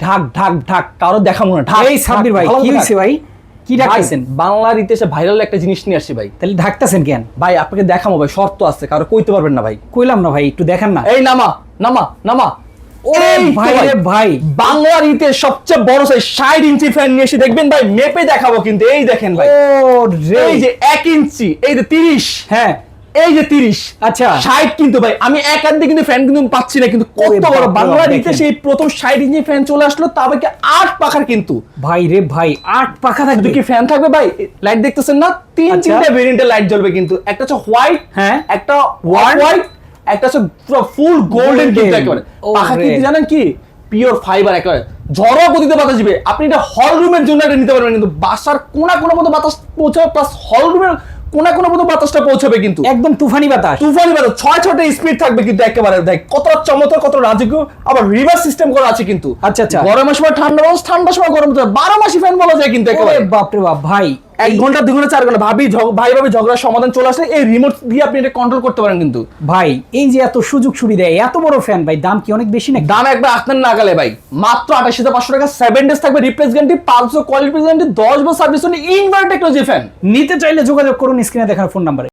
ঢাক ঢাক ঢাক কারও দেখাবো না। ঢাক এই সাব্বির ভাই কি ঢাক। ভাই? কি ভাই, ডাকতেছেন বাংলার ইতিহাসে ভাইরাল একটা জিনিস নিয়ে আসছি ভাই। তাহলে ঢাকতেছেন কেন? ভাই আপনাকে দেখাবো ভাই শর্ত আছে কারও কইতে পারবেন না ভাই। কইলাম না ভাই একটু দেখান না। এই নামা নামা নামা। ওরে ভাই রে ভাই। বাংলার ইতিহাসে সবচেয়ে বড় সাইজ ষাট ইঞ্চি ফ্যান নিয়ে এসে দেখবেন ভাই মেপে দেখাবো কিন্তু এই দেখেন ভাই। ও রে। এই যে এক ইঞ্চি এই যে তিরিশ। হ্যাঁ। এই যে তিরিশ আচ্ছা। ষাট কিন্তু ভাই আমি এক হাত কিন্তু ফ্যান কিন্তু পাচ্ছি না কিন্তু কত বড় বাংলার ইতিহাসে এই প্রথম ষাট ইঞ্চি ফ্যান চলে আসলো তবে কি আট পাখার কিন্তু। ভাই রে ভাই আট পাখা থাকবে। কি ফ্যান থাকবে ভাই? লাইট দেখতেছেন না? তিন আচ্ছা। তিনটা ভেরিয়েন্টের লাইট জ্বলবে কিন্তু। একটা হচ্ছে হোয়াইট হ্যাঁ। একটা হোয়াইট একটা হচ্ছে ফুল গোল্ডেন কিন্তু একেবারে। পাখা কিন্তু জানেন কি? পিওর ফাইবার একেবারে। ঝড়ো গতিতে বাতাস দিবে। আপনি এটা হল রুমের জন্য এটা নিতে পারবেন কিন্তু বাসার কোনা কোনা মতো বাতাস পৌঁছাবে প্লাস হল রুমের কোনা কোনা মতো বাতাসটা পৌঁছাবে কিন্তু। একদম তুফানি বাতাস। তুফানি বাতাস। ছয় ছয়টা স্পিড থাকবে কিন্তু একেবারে। দেখ কত চমৎকার কত রাজকীয়। আবার রিভার্স সিস্টেম করা আছে কিন্তু। আচ্ছা, আচ্ছা। গরমের সময় ঠান্ডা বাতাস ঠান্ডার সময় গরম বারো মাসি ফ্যান বলা যায় কিন্তু একেবারে। বাপরে বাপ ভাই। এক ঘণ্টা দুই ঘণ্টা চার ঘণ্টা ভাবি ভাই ভাবি ঝগড়ার সমাধান চলে আসে এই রিমোট দিয়ে আপনি এটা কন্ট্রোল করতে পারেন কিন্তু। ভাই এই যে এত সুযোগ সুবিধা এত বড় ফ্যান ভাই দাম কি অনেক বেশি নাকি? দাম একবার আপনার নাগালে ভাই মাত্র আঠাশ হাজার পাঁচশো টাকা সেভেন ডেজ থাকবে রিপ্লেস গ্যারান্টি পাঁচশো কোয়ালিটি গ্যারান্টি দশ বছর সার্ভিস ইনভার্ট টেকনোলজি ফ্যান নিতে চাইলে যোগাযোগ করুন স্ক্রিনে দেখার ফোন নাম্বারে